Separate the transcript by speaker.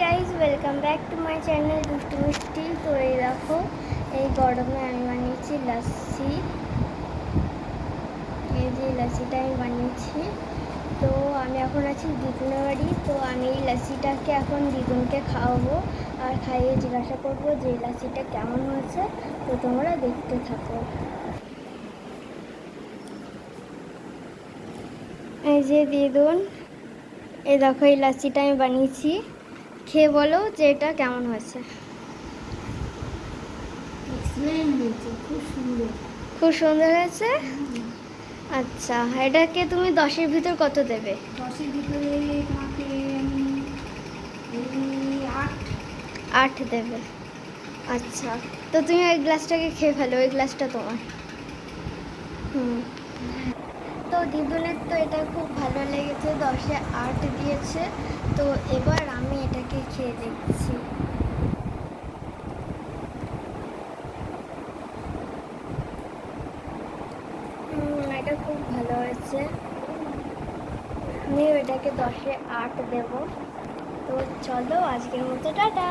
Speaker 1: Guys welcome back to my channel দুষ্টু মিষ্টি তো এই দেখো, এই গরমে আমি বানিয়েছি লাস্সি এই যে লাস্সিটা আমি বানিয়েছি। তো আমি এখন আছি দিদুনের বাড়ি। তো আমি এই লাস্সিটাকে এখন দিদুনকে খাওয়াবো আর খাইয়ে জিজ্ঞাসা করব যে এই লাস্সিটা কেমন হয়েছে। তো তোমরা দেখতে থাকো। এই যে দিদুন এই দেখো, এই লাচ্ছিটা আমি বানিয়েছি। খেয়ে বলো যে এটা কেমন হয়েছে।
Speaker 2: খুব সুন্দর।
Speaker 1: হয়েছে? আচ্ছা এটাকে তুমি দশের ভিতর কত দেবে?
Speaker 2: দশের ভিতরে তোমাকে আট।
Speaker 1: দেবে। আচ্ছা তো তুমি ওই গ্লাসটাকে খেয়ে ফেলো ওই গ্লাসটা তোমার। হুম। তো দিদুনের তো এটা খুব ভালো লেগেছে দশে আট দিয়েছে। তো এবার খেয়ে দেখছি। এটা খুব ভালো হয়েছে। আমি এটাকে দশে আট দেব। তো চলো, আজকের মতো, টাটা!